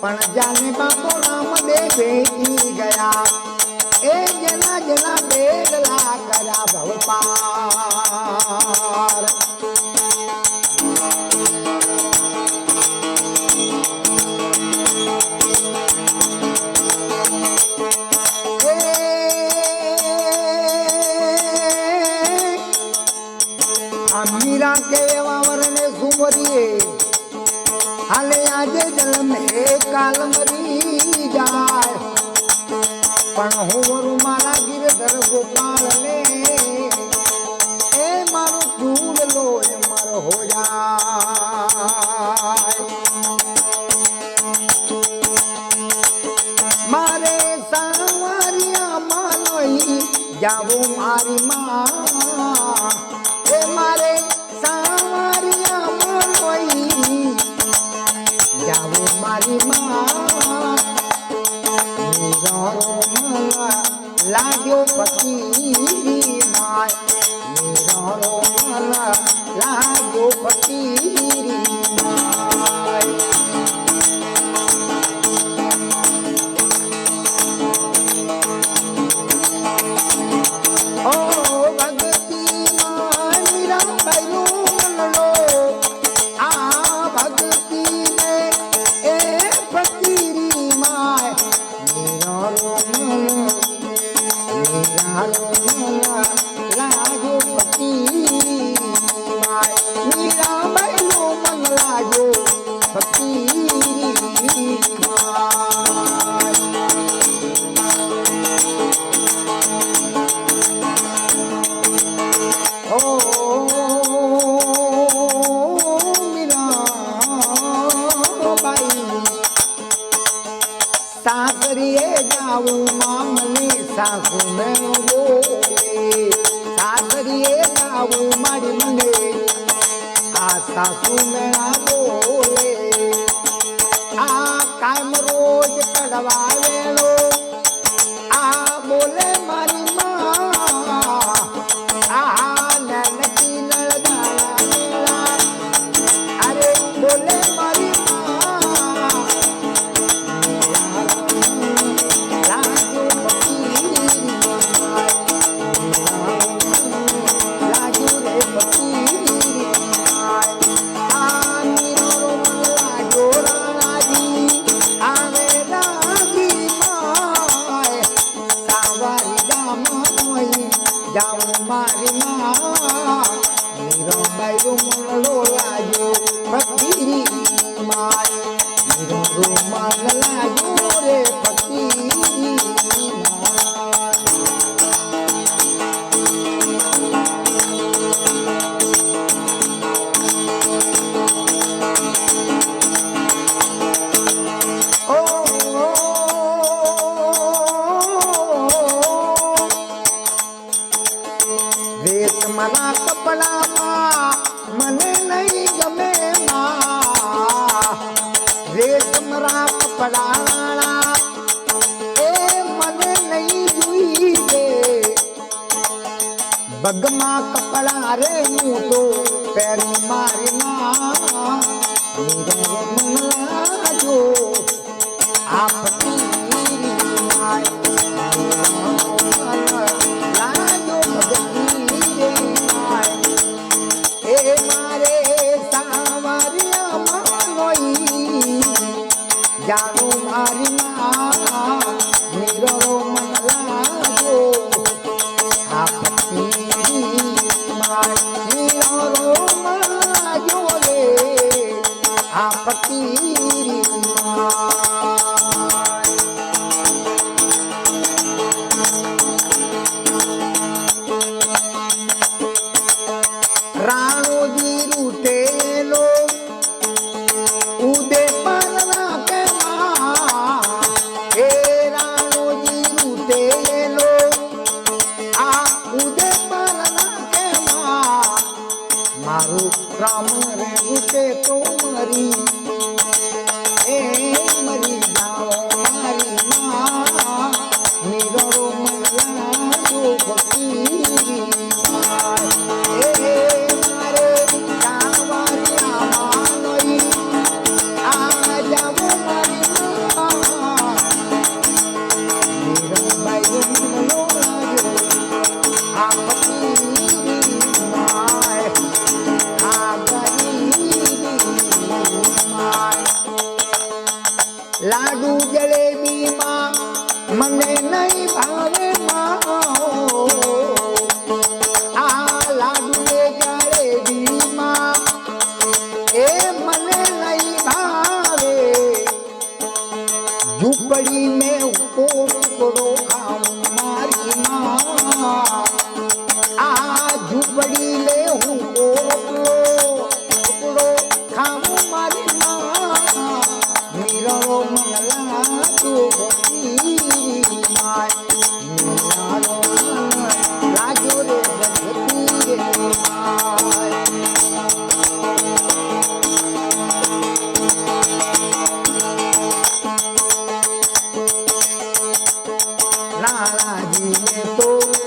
પણ જાને બાપો રામદેવ ભેટી ગયા. એ જેના જેના બેડલા કર્યા ભવપાર. હાલે આજે જન્મે કાલ મરી જાય. પણ હું વરું મારા ગિરધર ગોપાલ ને એ મારું ફૂલ લો એ મારો હો જાય. મારે સાવરિયા માનોઈ જાવું મારી ভাঙিয়া સાસરીએ જાવું મામલી સાસુ મેં બોલે. સાસરીએ જાવું મારી મને આ સાસુ મેળા બોલે. આ કાયમ રોજ કડવા વેળો, આ બોલે મારી માં. અરે બોલે મારી Bayu mulu you. રેત મારા કપડામાં મને નહીં ગમે રેત મારા કપડાના એ મને નહીં જોઈએ. બગમાં કપડા રે હું તો પહેરું મારી માં. જો મનલાજો ফকিরি রাণদির উঠেলো উদে পারনা কেনা এ রাণদির উঠেলো আ উদে রাম રૂટે તો મરી. મને નહીં ભાવે માઓ આ લાડુ રે જાડે દીમાં એ મને નહીં ભાવે ઝૂંપડી મેં ઉકો ટુકડો ખાઉં મારી માં આ ઝૂંપડી લે હું લાલાજી ને તો